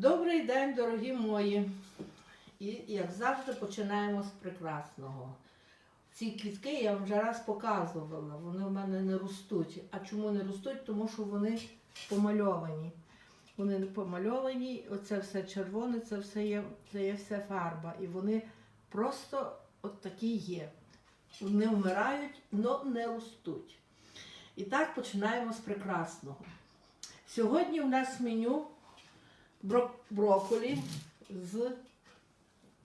Добрий день, дорогі мої. І як завжди починаємо з прекрасного. Ці квітки я вам вже раз показувала, вони в мене не ростуть. А чому не ростуть? Тому що вони помальовані. Вони не помальовані, оце все червоне, це все є, це є все фарба. І вони просто от такі є. Вони вмирають, але не ростуть. І так починаємо з прекрасного. Сьогодні в нас меню бро- брокколі з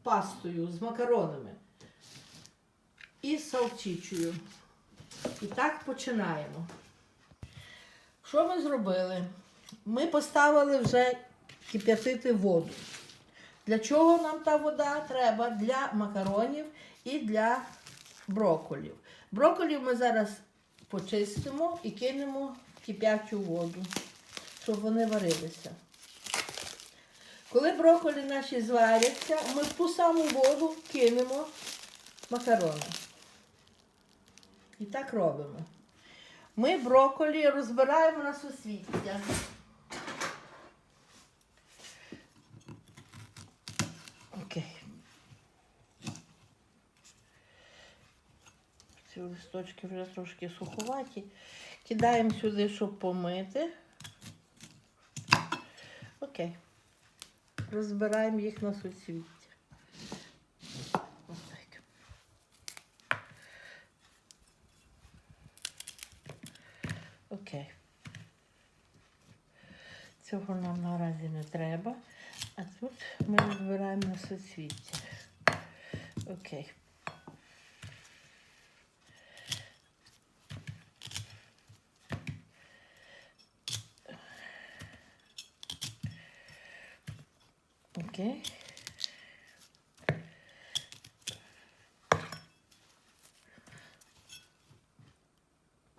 пастою, з макаронами і салчичою. І так починаємо. Що ми зробили? Ми поставили вже кип'ятити воду. Для чого нам та вода треба? Для макаронів і для брокколів. Брокколів ми зараз почистимо і кинемо кип'ячу воду, щоб вони варилися. Коли брокколі наші зваряться, ми в ту саму воду кинемо макарони. І так робимо. Ми брокколі розбираємо на сусвіття. Окей. Ці листочки вже трошки суховаті. Кидаємо сюди, щоб помити. Окей. Розбираємо їх на суцвіття. Окей. Цього нам наразі не треба. А тут ми розбираємо на суцвіття. Окей. Окей.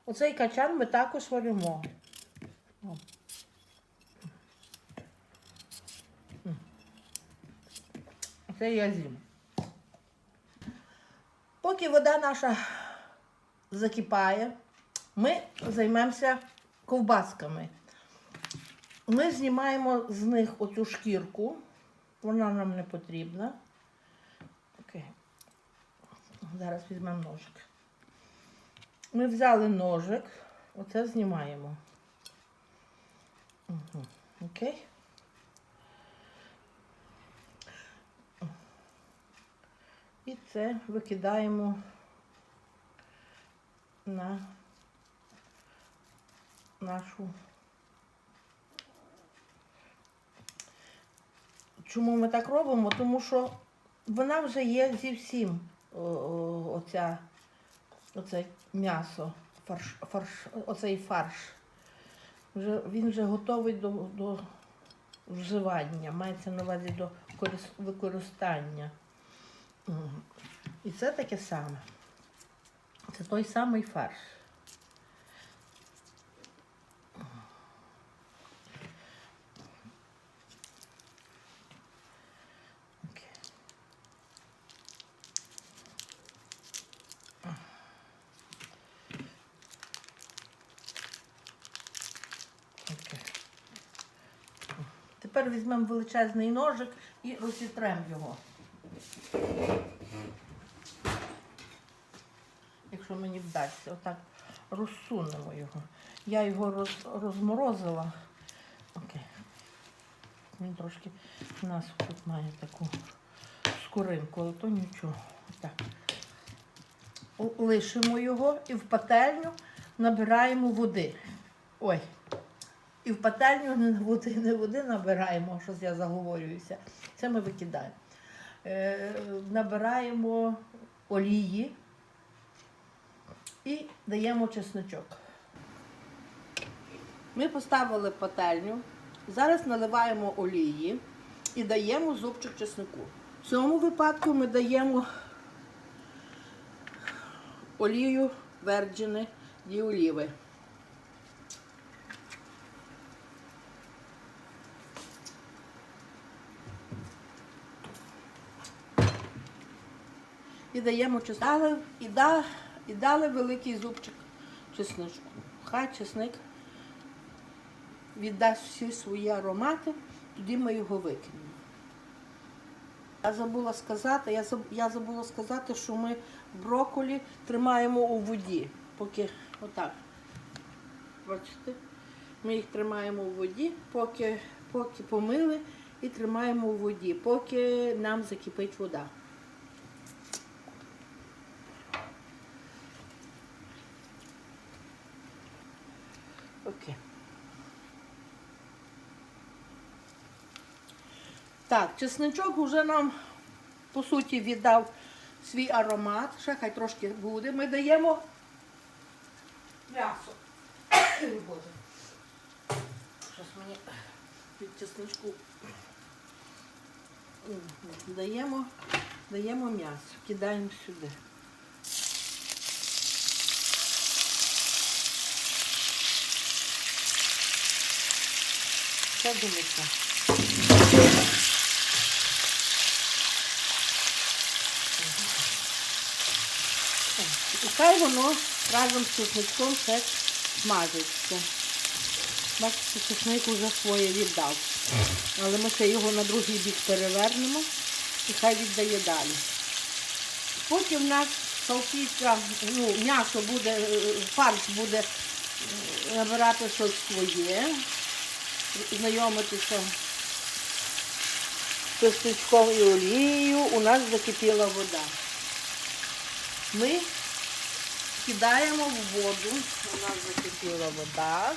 Оцей качан ми також варимо. Це я з'їм. Поки вода наша закипає, ми займемося ковбасками. Ми знімаємо з них оцю шкірку. Вона нам не потрібна. Окей. Зараз візьмемо ножик. Ми взяли ножик, оце знімаємо. Угу. Окей. І це викидаємо на нашу. Чому ми так робимо? Тому що вона вже є зі всім, оця, оце м'ясо, фарш, фарш, оцей фарш. Вже, він вже готовий до, до вживання, мається на увазі до використання. І це таке саме. Це той самий фарш. Окей. Окей. Тепер візьмемо величезний ножик і розітремо його. Якщо мені вдасться, отак розсунемо його. Я його роз, розморозила. Окей. Він трошки у нас тут має таку скоринку, але то нічого. Так. Лишимо його і в пательню набираємо води. Ой. І в пательню не води, не води набираємо, щось я заговорююся. Це ми викидаємо. Е, набираємо олії і даємо чесночок. Ми поставили пательню, зараз наливаємо олії і даємо зубчик чеснику. В цьому випадку ми даємо олію верджини і І даємо чесник. Дали, і, да, і дали великий зубчик чесничку. Хай чесник віддасть всі свої аромати тоді ми його викинемо. Я забула сказати, я, заб- я забула сказати, що ми брокколі тримаємо у воді. Поки отак. Бачите? Ми їх тримаємо у воді, поки, поки помили і тримаємо у воді, поки нам закипить вода. Окей. Так, чесничок вже нам, по суті, віддав свій аромат. Ще хай трошки буде. Ми даємо м'ясо. Ой, Боже. Щось мені від чесничку. Даємо, даємо м'ясо, кидаємо сюди. Це дивиться. І хай воно разом з чесничком все смажиться. Бачите, чесник уже своє віддав. Але ми ще його на другий бік перевернемо і хай віддає далі. Потім в нас салфітка, ну, м'ясо буде, е, фарш буде е, набирати щось своє, знайомитися з чесничком і олією. У нас закипіла вода. Ми кидаємо в воду, у нас закипіла вода.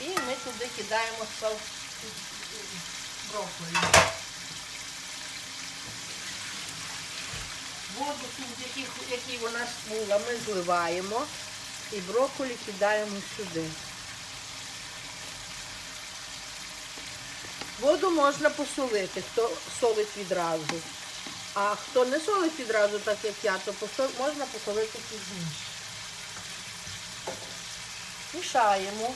І ми туди кидаємо сал брокколі. Воду, ту, в якій, вона смула, ми зливаємо і брокколі кидаємо сюди. Воду можна посолити, хто солить відразу. А хто не солить відразу, так як я, то можна посолити пізніше. Мішаємо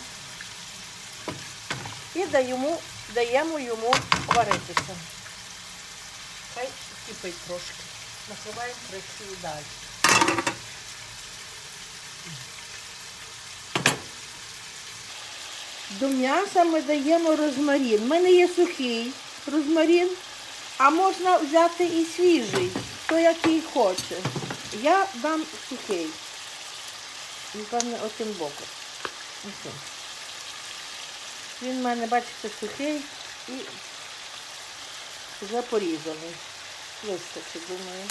і даємо, даємо йому варитися. Хай кипить трошки. Накриваємо кришкою далі. До м'яса ми даємо розмарин. У мене є сухий розмарин, а можна взяти і свіжий, хто який хоче. Я дам сухий. Напевне, отим боком. Ось. Він в мене, бачите, сухий і вже порізаний. Вистачить, думаю.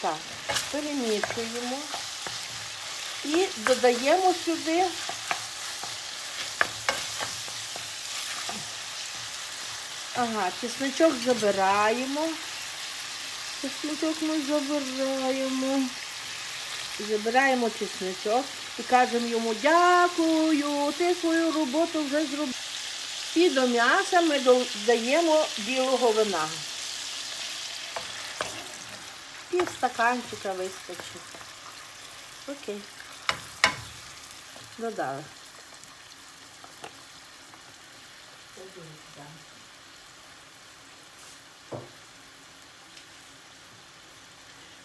Так, перемішуємо і додаємо сюди Ага, чесночок забираємо. Чесночок ми забираємо. Забираємо чесночок і кажемо йому дякую, ти свою роботу вже зробив. І до м'яса ми додаємо білого вина. Пів стаканчика вистачить. Окей. Додали.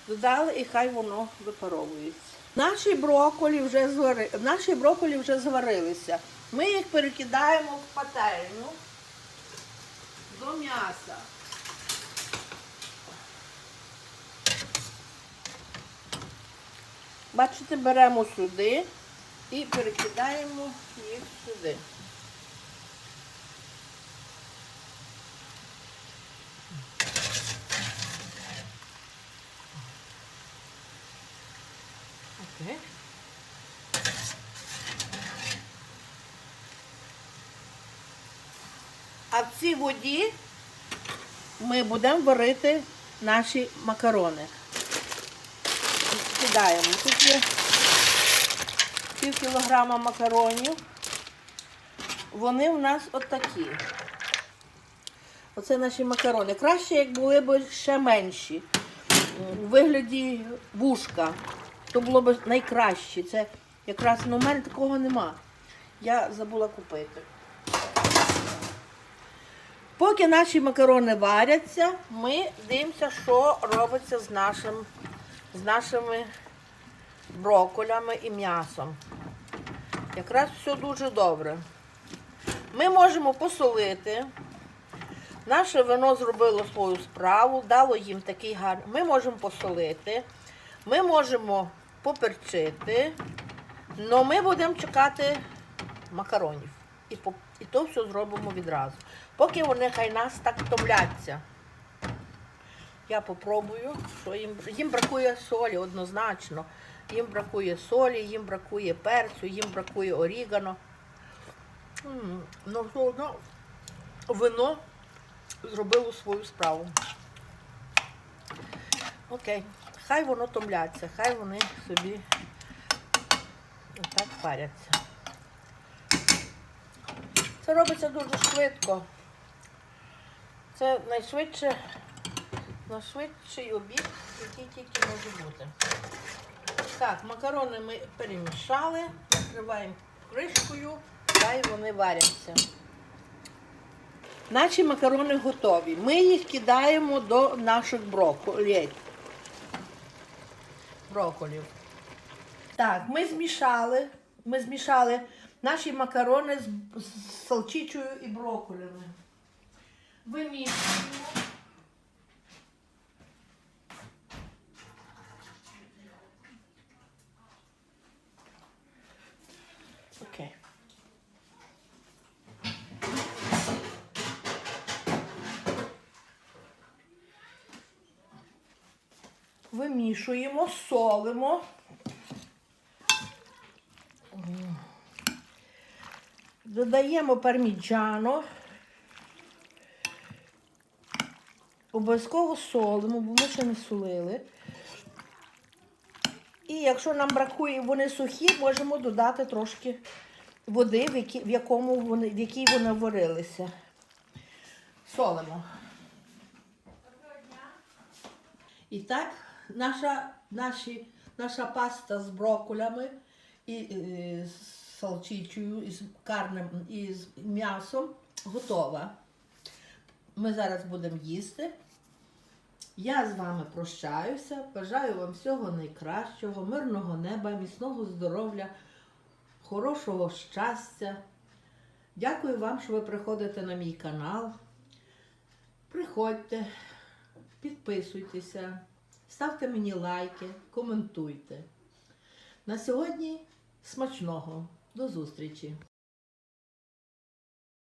Додали і хай воно випаровується. Наші брокколі вже звари... Наші брокколі вже зварилися. Ми їх перекидаємо в пательню до м'яса. Бачите, беремо сюди і перекидаємо їх сюди. Окей. А в цій воді ми будемо варити наші макарони. Кидаємо. Тут є пів кілограма макаронів. Вони в нас отакі. Оце наші макарони. Краще, як були б ще менші. У вигляді вушка. То було б найкраще. Це якраз ну, у мене такого нема. Я забула купити. Поки наші макарони варяться, ми дивимося, що робиться з, нашим, з нашими броколями і м'ясом. Якраз все дуже добре. Ми можемо посолити. Наше вино зробило свою справу, дало їм такий гарний. Ми можемо посолити, ми можемо поперчити, але ми будемо чекати макаронів. І, по- і то все зробимо відразу. Поки вони хай нас так томляться. Я попробую, що їм, їм бракує солі однозначно. Їм бракує солі, їм бракує перцю, їм бракує орігано. Ну, все одно вино зробило свою справу. Окей, хай воно томляться, хай вони собі так паряться. Це робиться дуже швидко. Це найшвидше, найшвидший обід, який тільки може бути. Так, макарони ми перемішали, накриваємо кришкою, хай вони варяться. Наші макарони готові. Ми їх кидаємо до наших брокколів. Брокколів. Так, ми змішали, ми змішали наші макарони з, з салчичою і брокколями. Вимішуємо. Окей. Вимішуємо, солимо. Додаємо парміджано. Обов'язково солимо, бо ми ще не солили. І якщо нам бракує, вони сухі, можемо додати трошки води, в, які, в, якому вони, в якій вони варилися. Солимо. І так, наша, наші, наша паста з брокколями і, е, з салчичою, і з карнем, і з м'ясом готова. Ми зараз будемо їсти. Я з вами прощаюся. Бажаю вам всього найкращого, мирного неба, міцного здоров'я, хорошого щастя. Дякую вам, що ви приходите на мій канал. Приходьте, підписуйтеся, ставте мені лайки, коментуйте. На сьогодні смачного. До зустрічі!